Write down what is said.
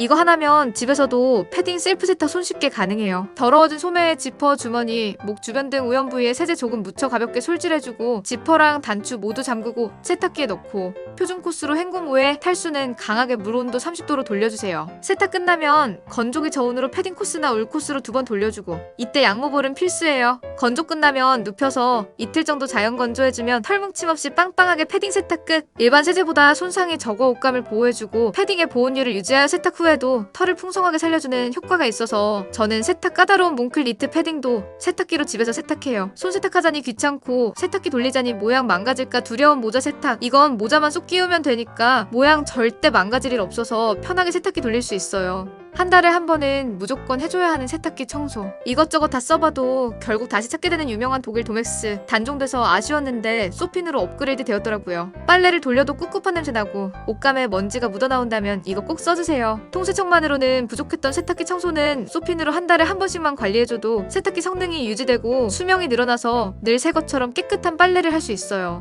이거 하나면 집에서도 패딩 셀프 세탁 손쉽게 가능해요. 더러워진 소매에 지퍼, 주머니, 목 주변 등 우연 부위에 세제 조금 묻혀 가볍게 솔질해주고 지퍼랑 단추 모두 잠그고 세탁기에 넣고 표준 코스로 헹굼 후에 탈수는 강하게 물 온도 30도로 돌려주세요. 세탁 끝나면 건조기 저온으로 패딩 코스나 울 코스로 두 번 돌려주고 이때 양모볼은 필수예요. 건조 끝나면 눕혀서 이틀 정도 자연 건조해주면 털뭉침 없이 빵빵하게 패딩 세탁 끝. 일반 세제보다 손상이 적어 옷감을 보호해주고 패딩의 보온율을 유지하여 세탁 후에 도 털을 풍성하게 살려주는 효과가 있어서 저는 세탁 까다로운 몽클 니트 패딩도 세탁기로 집에서 세탁해요. 손 세탁하자니 귀찮고 세탁기 돌리자니 모양 망가질까 두려운 모자 세탁. 이건 모자만 쏙 끼우면 되니까 모양 절대 망가질 일 없어서 편하게 세탁기 돌릴 수 있어요. 한 달에 한 번은 무조건 해줘야 하는 세탁기 청소. 이것저것 다 써봐도 결국 다시 찾게 되는 유명한 독일 도맥스. 단종돼서 아쉬웠는데 소핀으로 업그레이드 되었더라고요. 빨래를 돌려도 꿉꿉한 냄새 나고 옷감에 먼지가 묻어나온다면 이거 꼭 써주세요. 통세척만으로는 부족했던 세탁기 청소는 소핀으로 한 달에 한 번씩만 관리해줘도 세탁기 성능이 유지되고 수명이 늘어나서 늘 새 것처럼 깨끗한 빨래를 할 수 있어요.